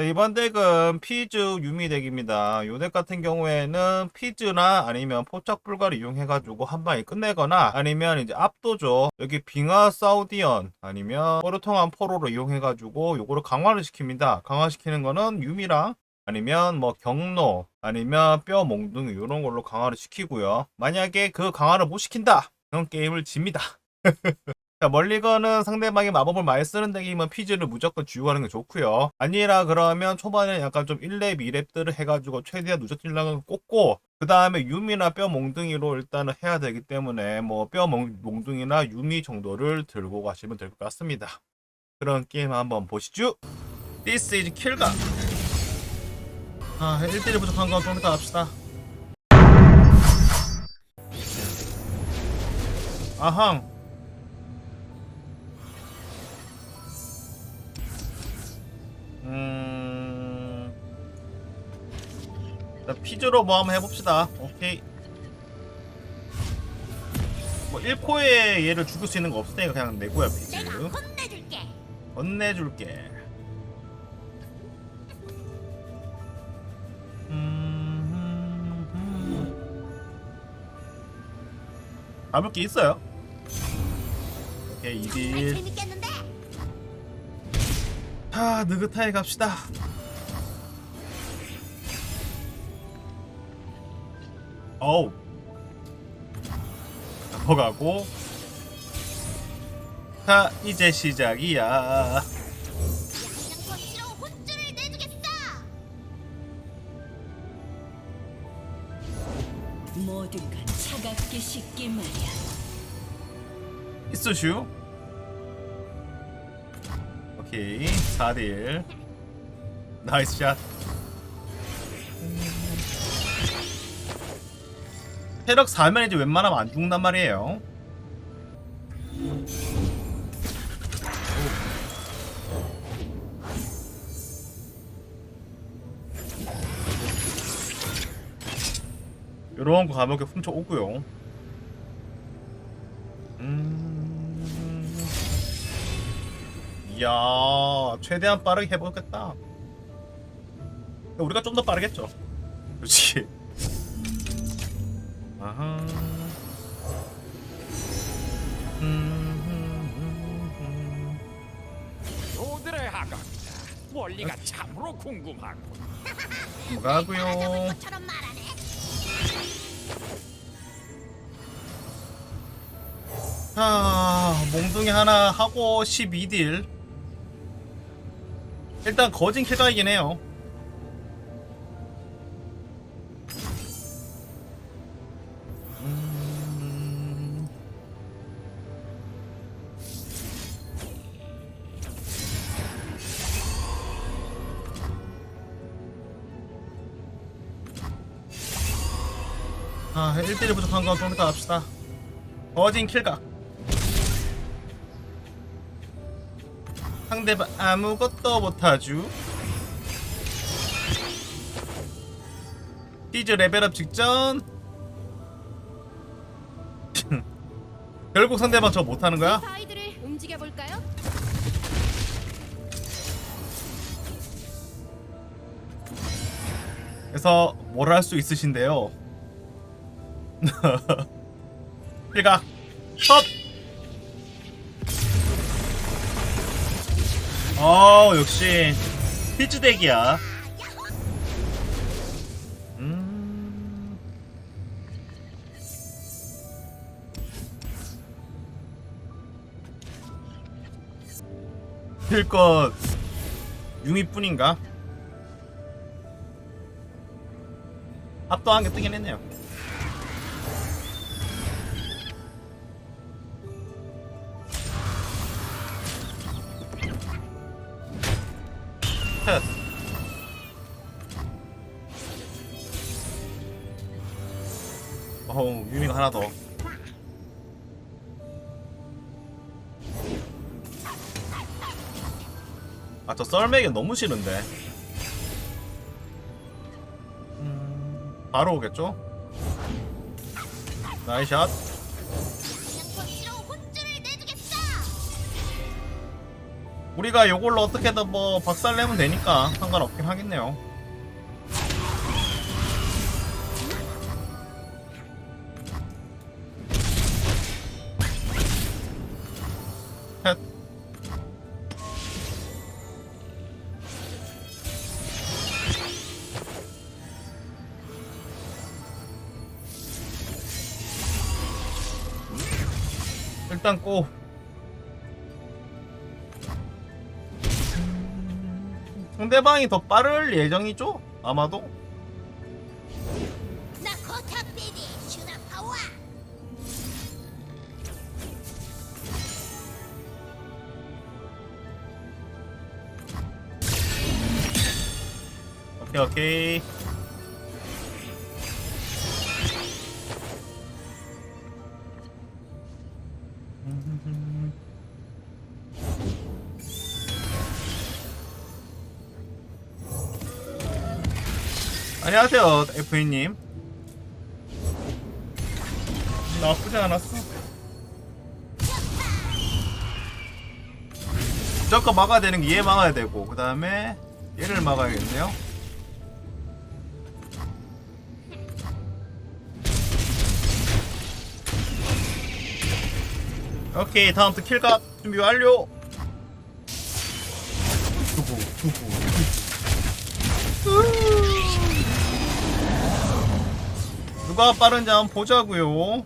자, 이번 덱은 피즈 유미 덱입니다. 요 덱 같은 경우에는 피즈나 아니면 포착 불가를 이용해가지고 한 방에 끝내거나 아니면 이제 압도죠. 여기 빙하 사우디언 아니면 포르통한 포로를 이용해가지고 요거를 강화를 시킵니다. 강화시키는 거는 유미랑 아니면 뭐 경로 아니면 뼈 몽둥이 이런 걸로 강화를 시키고요. 만약에 그 강화를 못 시킨다. 그럼 게임을 집니다. 자, 멀리건은 상대방이 마법을 많이 쓰는 덱이면 피즈를 무조건 주유하는 게 좋고요. 아니라 그러면 초반에 약간 좀 1렙, 2렙들을 해가지고 최대한 누적 딜량을 꽂고 그 다음에 유미나 뼈 몽둥이로 일단은 해야 되기 때문에 뭐 뼈 몽둥이나 유미 정도를 들고 가시면 될 것 같습니다. 그런 게임 한번 보시죠. This is 킬가. 아, 1대1 부족한 건 좀 이따 합시다. 아항. 음. 자, 피즈로 뭐 한번 해봅시다. 오케이. 뭐 1코에 얘를 죽일 수 있는 거 없으니까 그냥 내고야 피즈. 내가 혼내줄게. 건네줄게. 잡을 게 있어요. 오케이 정말 2딜. 자 느긋하게 갑시다. 어우. 넘어가고. 자 이제 시작이야. 건 차갑게 식기 마련. 있으슈. 오케이 4딜. 나이스 샷. 체력 4면 이제 웬만하면 안 죽는단 말이에요. 요런 거 가볍게 훔쳐 오고요. 야, 최대한 빠르게 해보겠다. 우리가 좀 더 빠르겠죠. 그렇지. 아하. 음, 요들의 하각이다. 원리가 참으로 궁금하고. 뭐가고요? 것처럼 말하네. 아, 몽둥이 하나 하고 12딜. 일단 거진 킬각이긴 해요. 음. 아, 1대1 부족한 건 좀 이따 합시다. 거진 킬각. 상대방 아무것도 못하죠. 시즈 레벨업 직전. 결국 상대방 저 못하는 거야? 아이들을 움직여 볼까요? 그래서 뭘 할 수 있으신데요. 킬각. 컷. 어 역시 피즈 덱이야. 음. 필것 융이뿐인가? 압도한 게 뜨긴 했네요. 어우, 유미가 하나 더. 아, 저 썰매기 너무 싫은데. 음, 바로 오겠죠? 나이샷. 우리가 요걸로 어떻게든 뭐 박살내면 되니까 상관없긴 하겠네요. 헷. 일단 고. 상대방이 더 빠를 예정이죠? 아마도? 오케이 오케이 안녕하세요 FA님. 나쁘지 않았어. 무조건 막아야 되는 게 얘 막아야 되고 그 다음에 얘를 막아야겠네요. 오케이 다음 또 킬각 준비 완료. 두부 두부 누가 빠른지 한번 보자고요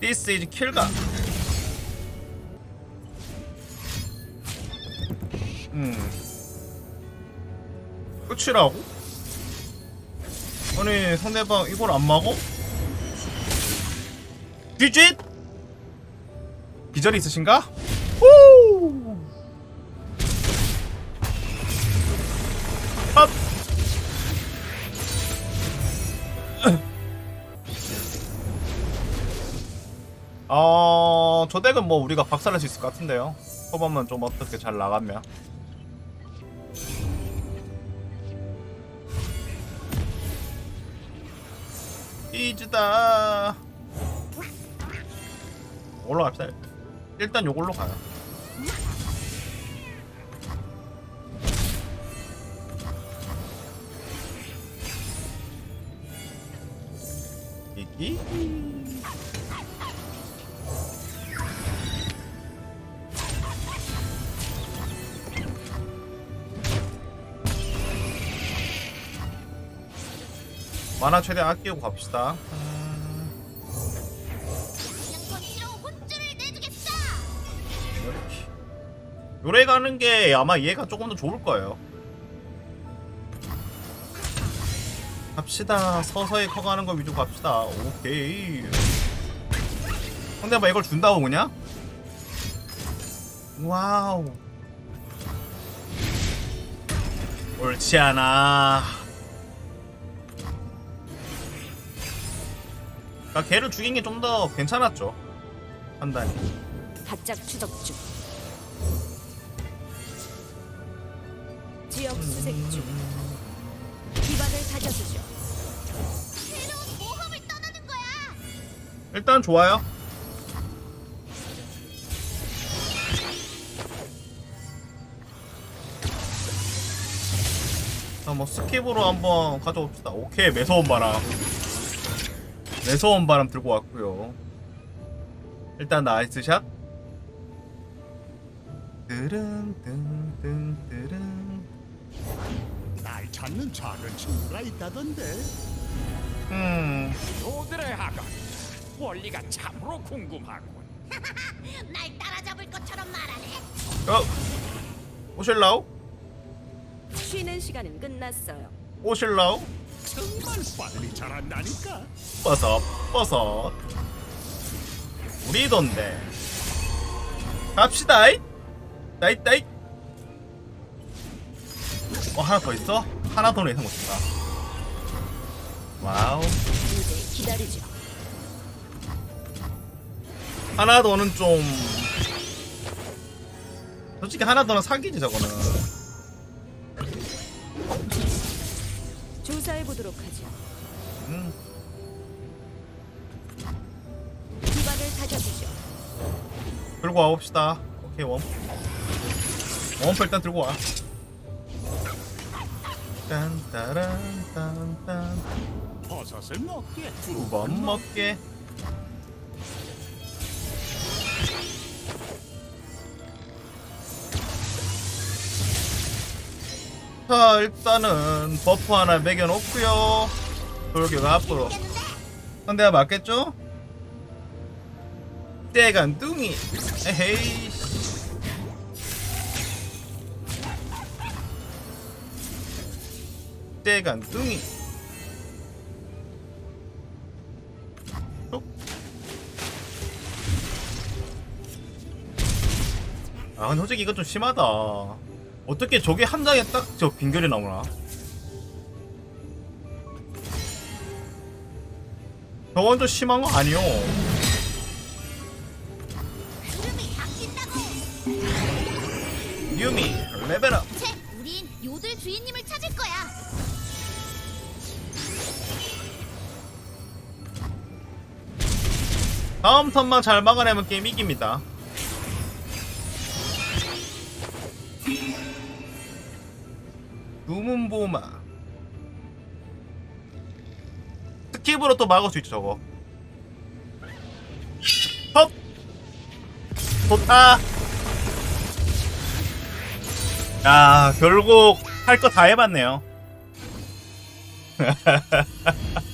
This is 킬각 음 끝이라고? 아니 상대방 이걸 안 막어? 쥐쥐 기절이 있으신가? 어, 저 덱은 뭐 우리가 박살낼 수 있을 것 같은데요. 초반만 좀 어떻게 잘 나가면. 이즈다. 올라갑시다. 일단 요걸로 가요. 이기? 만화 최대 아끼고 갑시다. 요래 가는 게 아마 얘가 조금 더 좋을 거예요. 갑시다. 서서히 커가는 거 위주로 갑시다. 오케이. 상대방 이걸 준다고 그냥? 와우. 옳지 않아. 그러니까 걔를 죽인 게 좀 더 괜찮았죠. 판단이. 바짝 추적 중. 지역 수색 중. 기반을 다져주죠. 새로운 모험을 떠나는 거야. 일단 좋아요. 자, 뭐 스킵으로 한번 가져봅시다. 오케이, 매서운 바람. 매서운 바람 들고 왔고요. 일단 나이스 샷. 뜨릉 뜬뜬 뜨릉. 날 찾는 작은 친구가 있다던데 음, 요들의 하각 원리가 참으로 궁금하군. 날 따라잡을 것처럼 말하네. 어, 오실라우? 쉬는 시간은 끝났어요. 오실라우? 정말 빨리 자란다니까. 버섯 버섯. 우리 돈데. 갑시다 이 나이 나이 어 하나 더 있어? 하나 더는 예상 못했다 와우. 이제 기다리죠. 하나 더는 좀 솔직히 하나 더는 사기지 저거는 보도록 하죠. 음. 기반을 다져주죠. 들고 와봅시다. 오케이 원. 원프 일단 들고 와. 딴따란 딴딴 버섯을 먹게. 두 번 먹게. 자 일단은 버프 하나 매겨놓고요. 돌격가 앞으로 상대가 맞겠죠? 떼간둥이. 에헤이 떼간둥이. 쏙. 아 근데 솔직히 이거 좀 심하다 어떻게 저게 한 장에 딱 저 빙결이 나오나 저건 좀 심한 거 아니요. 유미 레벨업 채, 우린 요들 주인님을 찾을 거야. 다음 턴만 잘 막아내면 게임 이깁니다. 누문보마. 스킵으로 또 막을 수 있죠 저거. 헛 좋다. 야 결국 할 거 다 해봤네요